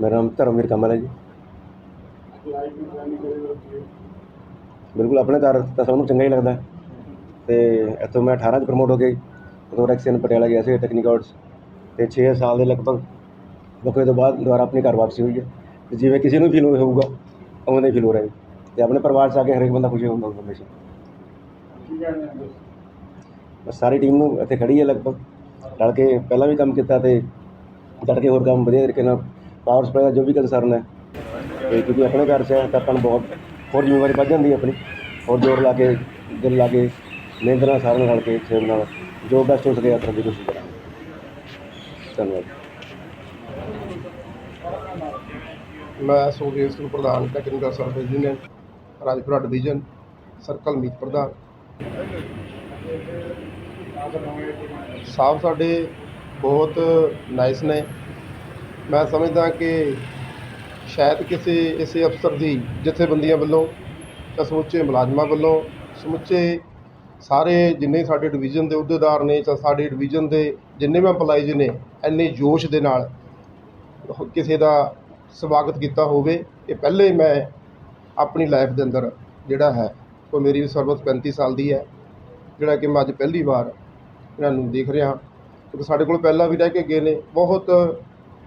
ਮੇਰਾ ਨਾਮ ਧਰਮਵੀਰ ਕਮਲ ਹੈ ਜੀ। ਬਿਲਕੁਲ ਆਪਣੇ ਘਰ ਤਾਂ ਸਭ ਨੂੰ ਚੰਗਾ ਹੀ ਲੱਗਦਾ ਹੈ। ਤੇ ਇੱਥੋਂ ਮੈਂ 18 ਚ ਪ੍ਰਮੋਟ ਹੋ ਕੇ ਉਦੋਂ ਰੈਕਸਨ ਪਟਿਆਲਾ ਗਿਆ ਸੀ ਟੈਕਨੀਕ ਟੈਕਨੀਕਲਸ ਤੇ 6 ਸਾਲ ਦੇ ਲਗਭਗ ਨੌਕਰੀ ਤੋਂ ਬਾਅਦ ਦੁਬਾਰਾ ਆਪਣੇ ਘਰ ਵਾਪਸੀ ਹੋਈ ਹੈ। ਤੇ ਜਿਵੇਂ ਕਿਸੇ ਨੂੰ ਫੀਲ ਹੋਊਗਾ, ਉਵੇਂ ਦਾ ਹੀ ਫੀਲ ਹੋ ਰਿਹਾ ਜੀ। ਤੇ ਆਪਣੇ ਪਰਿਵਾਰ 'ਚ ਆ ਕੇ ਹਰੇਕ ਬੰਦਾ ਖੁਸ਼ੀ ਹੁੰਦਾ ਹੁੰਦਾ ਹਮੇਸ਼ਾ। ਬਸ ਸਾਰੀ ਟੀਮ ਨੂੰ ਇੱਥੇ ਖੜੀ ਹੈ ਲਗਭਗ। ਰਲ ਕੇ ਪਹਿਲਾਂ ਵੀ ਕੰਮ ਕੀਤਾ ਤੇ ਡਟ ਕੇ ਹੋਰ ਕੰਮ ਵਧੀਆ ਤਰੀਕੇ ਨਾਲ ਪਾਵਰ ਸਪਲਾਈ ਦਾ ਜੋ ਵੀ ਕੰਸਰਨ ਹੈ। ਤੇ ਕਿਉਂਕਿ ਆਪਣੇ ਘਰ 'ਚ ਹੈ ਤਾਂ ਆਪਾਂ ਨੂੰ ਬਹੁਤ ਹੋਰ ਜ਼ਿੰਮੇਵਾਰੀ ਵੱਧ ਜਾਂਦੀ ਹੈ ਆਪਣੀ। ਹੋਰ ਜ਼ੋਰ ਲਾ ਕੇ, ਦਿਲ ਲਾ ਕੇ, ਮਿਹਨਤ ਨਾਲ ਸਾਰਿਆਂ ਨਾਲ ਰਲ ਕੇ ਸੇਵ ਨਾਲ ਜੋ ਬੈਸਟ ਹੋ ਸਕੇ ਕਰਨ ਦੀ ਕੋਸ਼ਿਸ਼ ਕਰਾਂਗੇ। ਧੰਨਵਾਦ। ਮੈਂ ਸੁਖਦੇਵ ਸਿੰਘ ਪ੍ਰਧਾਨ technical service union Rajpura division circle ਮੀਤ ਪ੍ਰਧਾਨ। ਸਾਹਿਬ, ਸਾਡੇ ਬਹੁਤ ਨਾਈਸ ਨੇ। ਮੈਂ ਸਮਝਦਾ ਕਿ ਸ਼ਾਇਦ ਕਿਸੇ ਇਸੇ ਅਫਸਰ ਦੀ ਜਥੇਬੰਦੀਆਂ ਵੱਲੋਂ ਜਾਂ ਸਮੁੱਚੇ ਮੁਲਾਜ਼ਮਾਂ ਵੱਲੋਂ, ਸਮੁੱਚੇ ਸਾਰੇ ਜਿੰਨੇ ਸਾਡੇ ਡਿਵੀਜ਼ਨ ਦੇ ਅਹੁਦੇਦਾਰ ਨੇ ਜਾਂ ਸਾਡੇ ਡਿਵੀਜ਼ਨ ਦੇ ਜਿੰਨੇ ਵੀ EMPLOYEES ਨੇ, ਇੰਨੇ ਜੋਸ਼ ਦੇ ਨਾਲ ਕਿਸੇ ਦਾ ਸਵਾਗਤ ਕੀਤਾ ਹੋਵੇ, ਇਹ ਪਹਿਲੇ ਮੈਂ ਆਪਣੀ ਲਾਈਫ ਦੇ ਅੰਦਰ ਜਿਹੜਾ ਹੈ, ਉਹ ਮੇਰੀ ਸਰਵਿਸ 35 ਸਾਲ ਦੀ ਹੈ, ਜਿਹੜਾ ਕਿ ਮੈਂ ਅੱਜ ਪਹਿਲੀ ਵਾਰ ਇਹਨਾਂ ਨੂੰ ਦੇਖ ਰਿਹਾ ਕਿਉਂਕਿ ਸਾਡੇ ਕੋਲ ਪਹਿਲਾਂ ਵੀ ਰਹਿ ਕੇ ਗਏ ਨੇ, ਬਹੁਤ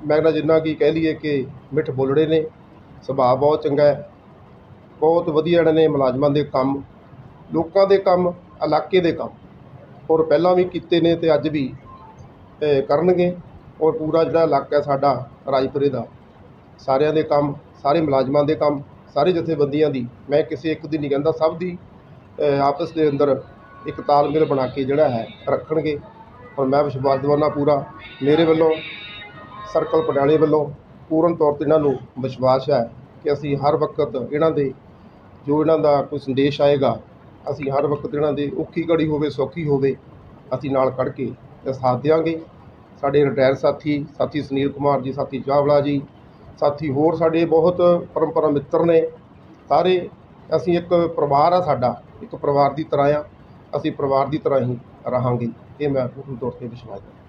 ਮੈਂ ਕਹਿੰਦਾ ਜਿੰਨਾ ਕਿ ਕਹਿ ਲਈਏ ਕਿ ਮਿੱਠ ਬੋਲੜੇ ਨੇ, ਸੁਭਾਅ ਬਹੁਤ ਚੰਗਾ ਹੈ। ਬਹੁਤ ਵਧੀਆ ਇਹਨਾਂ ਨੇ ਮੁਲਾਜ਼ਮਾਂ ਦੇ ਕੰਮ, ਲੋਕਾਂ ਦੇ ਕੰਮ, ਇਲਾਕੇ ਦੇ ਕੰਮ, ਔਰ ਪਹਿਲਾਂ ਵੀ ਕੀਤੇ ਨੇ ਅਤੇ ਅੱਜ ਵੀ ਕਰਨਗੇ, ਔਰ ਪੂਰਾ ਜਿਹੜਾ ਇਲਾਕਾ ਸਾਡਾ ਰਾਜਪੁਰੇ ਦਾ, ਸਾਰਿਆਂ ਦੇ ਕੰਮ, ਸਾਰੇ ਮੁਲਾਜ਼ਮਾਂ ਦੇ ਕੰਮ, ਸਾਰੇ ਜਥੇਬੰਦੀਆਂ ਦੀ, ਮੈਂ ਕਿਸੇ ਇੱਕ ਦੀ ਨਹੀਂ ਕਹਿੰਦਾ, ਸਭ ਦੀ ਆਪਸ ਦੇ ਅੰਦਰ ਇੱਕ ਤਾਲਮੇਲ ਬਣਾ ਕੇ ਜਿਹੜਾ ਹੈ, ਰੱਖਣਗੇ, ਔਰ ਮੈਂ ਵਿਸ਼ਵਾਸ ਦਿਵਾਉਣਾ ਪੂਰਾ, ਮੇਰੇ ਵੱਲੋਂ ਸਰਕਲ ਪਟਿਆਲੇ ਵੱਲੋਂ ਪੂਰਨ ਤੌਰ ਤੇ ਇਹਨਾਂ ਨੂੰ ਵਿਸ਼ਵਾਸ ਹੈ ਕਿ ਅਸੀਂ ਹਰ ਵਕਤ ਇਹਨਾਂ ਦੇ, ਜੋ ਇਹਨਾਂ ਦਾ ਕੋਈ ਸੰਦੇਸ਼ ਆਏਗਾ, ਅਸੀਂ ਹਰ ਵਕਤ ਇਹਨਾਂ ਦੇ ਔਖੀ ਘੜੀ ਹੋਵੇ, ਸੌਖੀ ਹੋਵੇ, ਅਸੀਂ ਨਾਲ ਕੱਢ ਕੇ ਸਾਥ ਦਿਆਂਗੇ। ਸਾਡੇ ਰਿਟਾਇਰ ਸਾਥੀ ਸਾਥੀ ਸੁਨੀਲ ਕੁਮਾਰ ਜੀ, ਸਾਥੀ ਚਾਵਲਾ ਜੀ, ਸਾਥੀ ਹੋਰ ਸਾਡੇ ਬਹੁਤ ਪਰੰਪਰਾ ਮਿੱਤਰ ਨੇ। ਸਾਰੇ, ਅਸੀਂ ਇੱਕ ਪਰਿਵਾਰ ਆ ਸਾਡਾ, ਇੱਕ ਪਰਿਵਾਰ ਦੀ ਤਰ੍ਹਾਂ ਆ, ਅਸੀਂ ਪਰਿਵਾਰ ਦੀ ਤਰ੍ਹਾਂ ਹੀ ਰਹਾਂਗੇ। ਇਹ ਮੈਂ ਪੂਰਨ ਤੌਰ ਤੇ ਵਿਸ਼ਵਾਸ ਕਰਦਾ